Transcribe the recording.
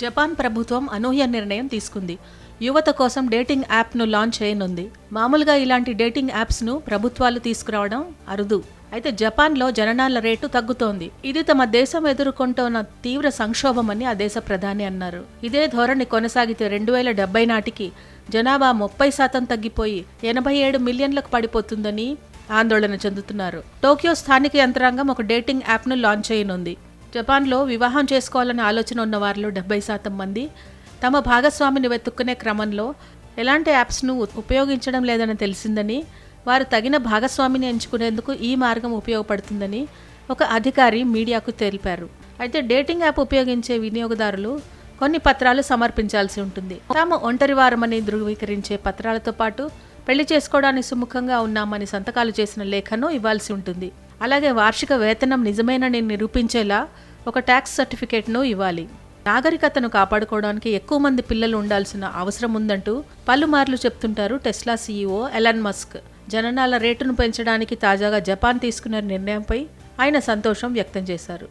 Japan ప్రభుత్వం అనూహ్య నిర్ణయం తీసుకుంది. యువత కోసం డేటింగ్ యాప్ను లాంచ్ చేయనుంది. మామూలుగా ఇలాంటి డేటింగ్ యాప్స్ను ప్రభుత్వాలు తీసుకురావడం అరుదు. అయితే జపాన్లో జననాల రేటు తగ్గుతోంది. ఇది తమ దేశం ఎదుర్కొంటున్న తీవ్ర సంక్షోభమని ఆ దేశ ప్రధాని అన్నారు. ఇదే ధోరణి కొనసాగితే రెండు వేల డెబ్బై నాటికి జనాభా ముప్పై శాతం తగ్గిపోయి ఎనభై ఏడు మిలియన్లకు పడిపోతుందని ఆందోళన చెందుతున్నారు. టోక్యో స్థానిక యంత్రాంగం ఒక డేటింగ్ యాప్ను లాంచ్ చేయనుంది. జపాన్లో వివాహం చేసుకోవాలనే ఆలోచన ఉన్న వారిలో డెబ్బై శాతం మంది తమ భాగస్వామిని వెతుక్కునే క్రమంలో ఎలాంటి యాప్స్ను ఉపయోగించడం లేదని తెలిసిందని వారు తగిన భాగస్వామిని ఎంచుకునేందుకు ఈ మార్గం ఉపయోగపడుతుందని ఒక అధికారి మీడియాకు తెలిపారు. అయితే డేటింగ్ యాప్ ఉపయోగించే వినియోగదారులు కొన్ని పత్రాలు సమర్పించాల్సి ఉంటుంది. తాము ఒంటరి వారమని ధృవీకరించే పత్రాలతో పాటు పెళ్ళి చేసుకోవడానికి సుముఖంగా ఉన్నామని సంతకాలు చేసిన లేఖను ఇవ్వాల్సి ఉంటుంది. అలాగే వార్షిక వేతనం నిజమేనని నిరూపించేలా ఒక ట్యాక్స్ సర్టిఫికేట్ను ఇవ్వాలి. నాగరికతను కాపాడుకోవడానికి ఎక్కువ మంది పిల్లలు ఉండాల్సిన అవసరం ఉందంటూ పలుమార్లు చెప్తుంటారు టెస్లా సీఈఓ ఎలన్ మస్క్. జననాల రేటును పెంచడానికి తాజాగా జపాన్ తీసుకున్న నిర్ణయంపై ఆయన సంతోషం వ్యక్తం చేశారు.